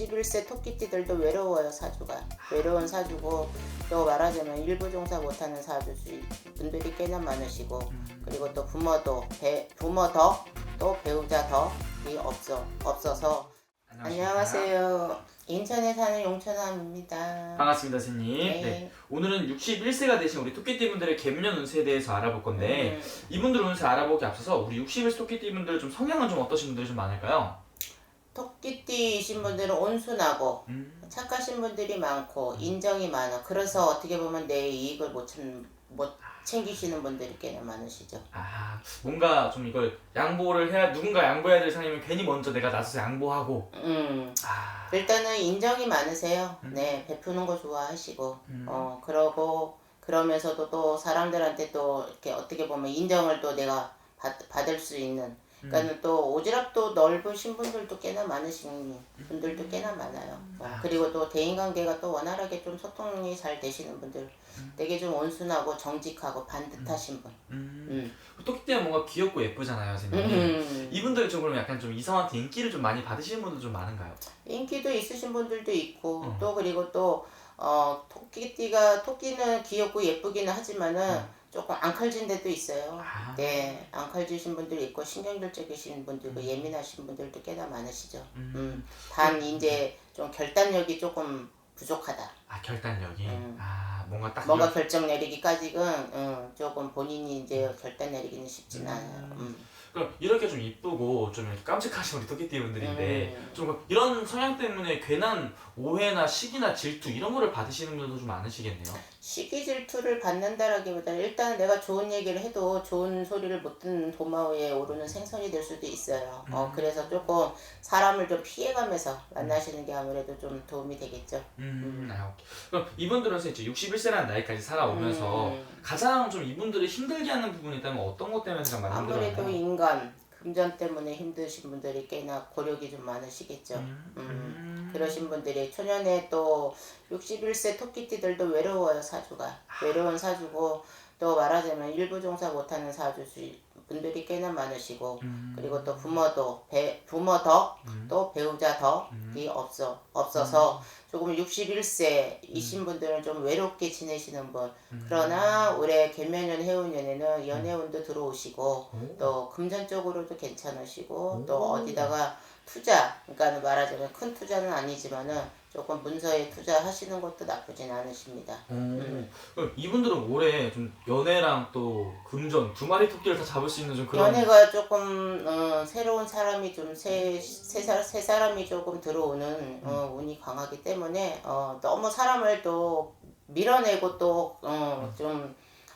61세 토끼띠들도 외로워요 사주가 외로운 사주고 또 말하자면 일부 종사 못하는 사주 분들이 꽤나 많으시고 그리고 또 부모도 배, 부모 덕또 배우자 덕이 없어 없어서 안녕하세요 인천에 사는 용천함입니다 반갑습니다, 선생님. 네. 네. 오늘은 61세가 되신 우리 토끼띠분들의 개묘년 운세에 대해서 알아볼 건데 음, 이분들 운세 알아보기 앞서서 우리 61세 토끼띠분들 좀 성향은 좀 어떠신 분들이 좀 많을까요? 토끼띠이신 분들은 온순하고 음. 착하신 분들이 많고 인정이 많아. 그래서 어떻게 보면 내 이익을 못, 참, 못 챙기시는 분들이 꽤나 많으시죠. 아 뭔가 좀 이걸 양보를 해야 누군가 양보해야 될 상황이면 괜히 먼저 내가 나서서 양보하고 음, 아 일단은 인정이 많으세요. 음. 네, 베푸는 거 좋아하시고, 음. 어, 그러고 그러면서도 또 사람들한테 또 이렇게 어떻게 보면 인정을 또 내가 받, 받을 수 있는. 그러니까 또 오지랖도 넓으신 분들도 꽤나 많으신 분들도 꽤나 많아요. 어, 아. 그리고 또 대인관계가 또 원활하게 좀 소통이 잘 되시는 분들, 음. 되게 좀 온순하고 정직하고 반듯하신 분. 음. 음. 토끼띠는 뭔가 귀엽고 예쁘잖아요, 선생님. 음. 이분들이 좀 그러면 약간 좀 이성한테 인기를 좀 많이 받으시는 분들 좀 많은가요? 인기도 있으신 분들도 있고 음. 또 그리고 또 어, 토끼띠가 토끼는 귀엽고 예쁘기는 하지만은 음. 조금 앙칼진 데도 있어요. 아. 네, 앙칼지신 분들 있고 신경질적이신 분들도 예민하신 분들도 꽤나 많으시죠. 음. 음. 단 이제 좀 결단력이 조금 부족하다. 아 결단력이 음. 아 뭔가 딱 뭔가 이런- 결정 내리기까지는 음, 조금 본인이 이제 결단 내리기는 쉽진 음. 않아요. 음. 그럼 이렇게 좀 이쁘고 좀 이렇게 깜찍하신 우리 토끼띠 분들인데 음. 좀 이런 성향 때문에 괜한 오해나 시기나 질투 이런 거를 받으시는 분들도 좀 많으시겠네요. 시기 질투를 받는다라기보다는 일단 내가 좋은 얘기를 해도 좋은 소리를 못 듣는 도마 위에 오르는 생선이 될 수도 있어요. 어, 음. 그래서 조금 사람을 좀 피해가면서 만나시는 게 아무래도 좀 도움이 되겠죠. 음, 아, 오케이. 그럼 이분들은 이제 61세라는 나이까지 살아오면서 음, 가장 좀 이분들을 힘들게 하는 부분이 있다면 어떤 것 때문에 가장 많이 아무래도? 인간, 금전 때문에 힘드신 분들이 꽤나 고력이 좀 많으시겠죠. 음, 음. 음. 그러신 분들이 초년에 또 61세 토끼띠들도 외로워요 사주가. 외로운 사주고 또 말하자면 일부 종사 못하는 사주 분들이 꽤나 많으시고 음. 그리고 또 부모도 배, 부모 덕 음. 또 배우자 덕이 없어 없어서 조금 61세이신 분들은 좀 외롭게 지내시는 분 음. 그러나 올해 개면년 해운년에는 연애운도 들어오시고 오. 또 금전적으로도 괜찮으시고 오. 또 어디다가 투자 그러니까 말하자면 큰 투자는 아니지만은 조금 문서에 투자하시는 것도 나쁘진 않으십니다. 오. 음. 그럼 이분들은 올해 좀 연애랑 또 금전 두 마리 토끼를 다 잡을 수 있는 좀 그런 연애가 조금 어, 새로운 사람이 좀새새 새 사람이 조금 들어오는 어, 운이 강하기 때문에 어, 너무 사람을 또 밀어내고 또 어, 좀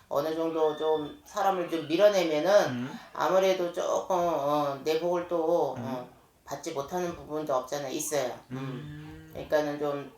어느 정도 좀 사람을 좀 밀어내면은 음. 아무래도 조금 어, 내복을 또 어, 받지 못하는 부분도 없잖아 있어요. 음. 음. 그러니까는 좀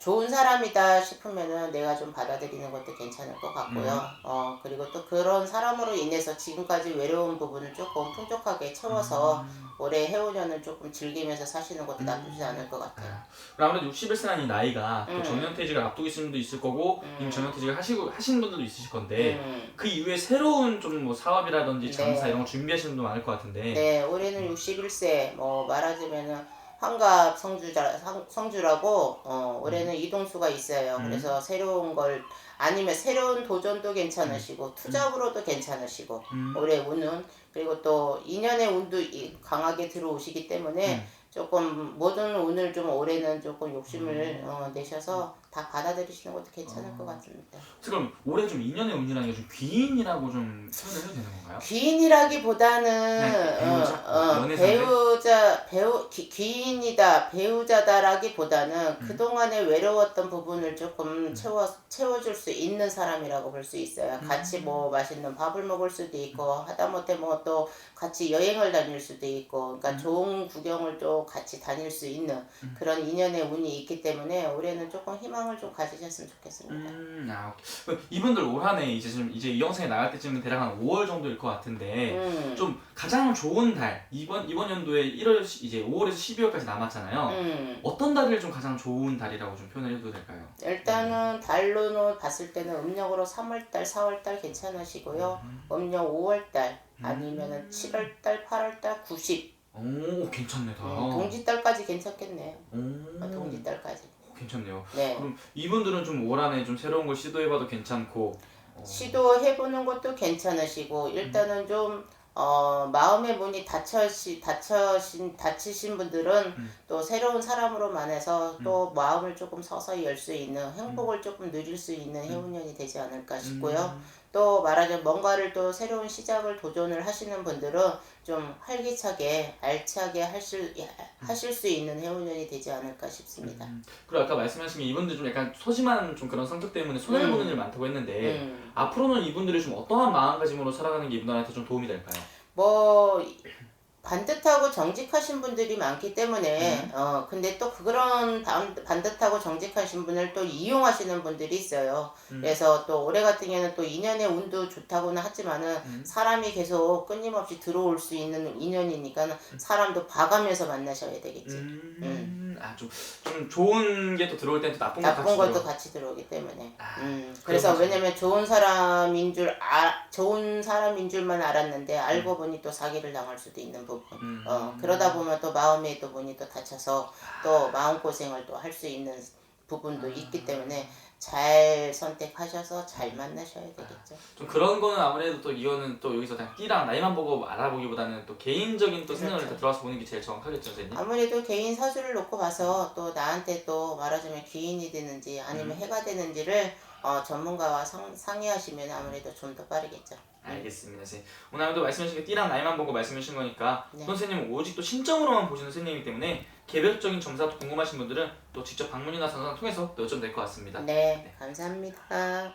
좋은 사람이다 싶으면은 내가 좀 받아들이는 것도 괜찮을 것 같고요. 음. 어 그리고 또 그런 사람으로 인해서 지금까지 외로운 부분을 조금 풍족하게 채워서 음. 올해 해오년을 조금 즐기면서 사시는 것도 나쁘지 않을 것 같아요. 아, 그럼 아무래도 61세라는 이 나이가 음. 또 정년퇴직을 앞두고 있는 분도 있을 거고 음. 이미 정년퇴직을 하시고 하시는 분들도 있으실 건데 음. 그 이후에 새로운 좀 뭐 사업이라든지 장사 네. 이런 거 준비하시는 분도 많을 것 같은데 네, 올해는 61세 뭐 말하자면은 환갑 성주자 성- 성주라고 어 올해는 이동수가 있어요. 음. 그래서 새로운 걸 아니면 새로운 도전도 괜찮으시고 투잡으로도 괜찮으시고 음. 올해 운은 그리고 또 인연의 운도 이- 강하게 들어오시기 때문에 음. 조금 모든 운을 좀 올해는 조금 욕심을 어, 내셔서 다 받아들이시는 것도 괜찮을 어. 것 같습니다. 그럼 올해 좀 인연의 운이라는 게 좀 귀인이라고 좀 표현을 해도 되는 건가요? 귀인이라기보다는 네, 배우자? 어, 어, 연애? 배우자 배우 귀, 귀인이다 배우자다라기보다는 음. 그 동안에 외로웠던 부분을 조금 채워 채워줄 수 있는 사람이라고 볼 수 있어요. 음. 같이 뭐 맛있는 밥을 먹을 수도 있고 하다못해 뭐 또 같이 여행을 다닐 수도 있고 그러니까 음. 좋은 구경을 또 같이 다닐 수 있는 음. 그런 인연의 운이 있기 때문에 올해는 조금 희망 을 좀 가지셨으면 좋겠습니다. 음, 아, 오케이. 이분들 올 한해 이제 좀 이제 이 영상이 나갈 때쯤은 대략 한 5월 정도일 것 같은데 음. 좀 가장 좋은 달 이번 이번 연도에 1월 시- 이제 5월에서 12월까지 남았잖아요. 음. 어떤 달을 좀 가장 좋은 달이라고 좀 표현을 해도 될까요? 일단은 달로는 봤을 때는 음력으로 3월달, 4월달 괜찮으시고요. 음력 5월달 아니면은 7월달, 8월달, 90 오 괜찮네 다. 음, 동지딸까지 괜찮겠네요. 오, 어, 동지딸까지. 오, 괜찮네요. 네. 그럼 이분들은 좀 올 한해 좀 새로운 걸 시도해봐도 괜찮고. 어, 시도해보는 것도 괜찮으시고 일단은 좀 어, 마음의 문이 닫혀시, 닫혀신, 닫히신 분들은 음. 또 새로운 사람으로 만해서 또 마음을 조금 서서히 열 수 있는 행복을 조금 누릴 수 있는 해운년이 되지 않을까 싶고요. 음, 또 말하자면 뭔가를 또 새로운 시작을 도전을 하시는 분들은 좀 활기차게 알차게 하실, 하실 수 있는 해운년이 되지 않을까 싶습니다. 음. 그리고 아까 말씀하신 게 이분들 좀 약간 소심한 좀 그런 성격 때문에 손해를 음. 보는 일 많다고 했는데 음. 앞으로는 이분들이 좀 어떠한 마음가짐으로 살아가는 게 이분들한테 좀 도움이 될까요? 뭐 반듯하고 정직하신 분들이 많기 때문에 음. 어 근데 또 그런 반- 반듯하고 정직하신 분을 또 이용하시는 분들이 있어요. 음. 그래서 또 올해 같은 경우는 또 인연의 운도 좋다고는 하지만은 음. 사람이 계속 끊임없이 들어올 수 있는 인연이니까 사람도 봐가면서 만나셔야 되겠지. 음, 아 좀 좀 좋은 게 또 들어올 땐 또 나쁜 거 나쁜 것도 들어. 같이 들어오기 때문에. 아, 음, 그래서. 왜냐면 좋은 사람인 줄 아, 좋은 사람인 줄만 알았는데 알고 보니 또 사기를 당할 수도 있는 부분. 음. 어, 그러다 보면 또 마음의 또 문이 또 닫혀서 또 마음 고생을 또 할 수 있는 부분도 있기 때문에 잘 선택하셔서 잘 만나셔야 되겠죠. 좀 그런 거는 아무래도 또 이거는 또 여기서 그냥 띠랑 나이만 보고 알아보기보다는 또 개인적인 또 생각을 그렇죠. 또 들어와서 보는 게 제일 정확하겠죠, 선생님. 아무래도 개인 사주를 놓고 봐서 또 나한테 또 말하자면 귀인이 되는지 음. 아니면 해가 되는지를 어, 전문가와 상, 상의하시면 아무래도 좀 더 빠르겠죠. 알겠습니다, 선생님. 오늘 또 말씀하신 게 띠랑 나이만 보고 말씀해 주신 거니까 네. 선생님은 오직 또 신점으로만 보시는 선생님이기 때문에 개별적인 점사도 궁금하신 분들은 또 직접 방문이나 전화를 통해서 또 여쭤면 될것 같습니다. 네, 감사합니다.